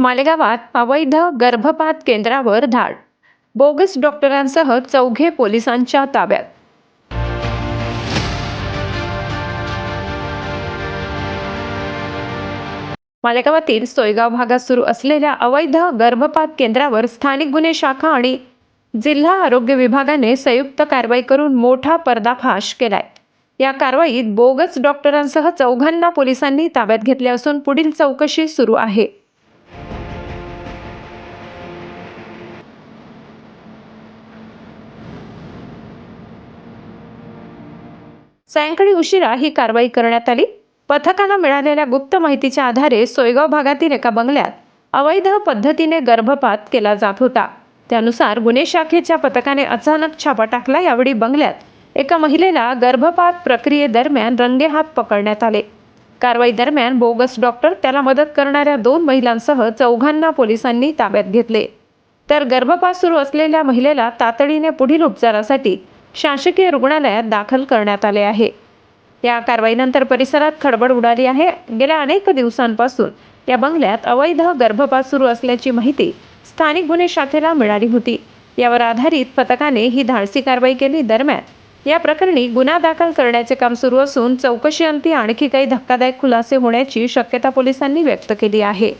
मालेगावात अवैध गर्भपात केंद्रावर धाड. बोगस डॉक्टरांसह चौघे पोलिसांच्या ताब्यात. मालेगावातील सोयगाव भागात सुरू असलेल्या अवैध गर्भपात केंद्रावर स्थानिक गुन्हे शाखा आणि जिल्हा आरोग्य विभागाने संयुक्त कारवाई करून मोठा पर्दाफाश केलाय. या कारवाईत बोगस डॉक्टरांसह चौघांना पोलिसांनी ताब्यात घेतले असून पुढील चौकशी सुरू आहे. सायंकाळी उशिरा ही कारवाई करण्यात आली. पथकाला मिळालेल्या गुप्त माहितीच्या आधारे सोयगाव भागातील एका बंगल्यात अवैध पद्धतीने गर्भपात केला जात होता. त्यानुसार गुन्हे शाखेच्या पथकाने अचानक छापा टाकला. यावेळी बंगल्यात एका महिलेला गर्भपात प्रक्रियेदरम्यान रंगेहात पकडण्यात आले. कारवाई दरम्यान बोगस डॉक्टर त्याला मदत करणाऱ्या दोन महिलांसह चौघांना पोलिसांनी ताब्यात घेतले. तर गर्भपात सुरू असलेल्या महिलेला तातडीने पुढील उपचारासाठी शासकीय रुग्णालयात दाखल करण्यात आले आहे. या कारवाईनंतर परिसरात खडबड उडाली आहे. गेल्या अनेक दिवसांपासून या बंगल्यात अवैध गर्भपात सुरू असल्याची माहिती स्थानिक गुन्हे शाखेला मिळाली होती. यावर आधारित पथकाने ही धाडसी कारवाई केली. दरम्यान या प्रकरणी गुन्हा दाखल करण्याचे काम सुरू असून चौकशीअंती आणखी काही धक्कादायक खुलासे होण्याची शक्यता पोलिसांनी व्यक्त केली आहे.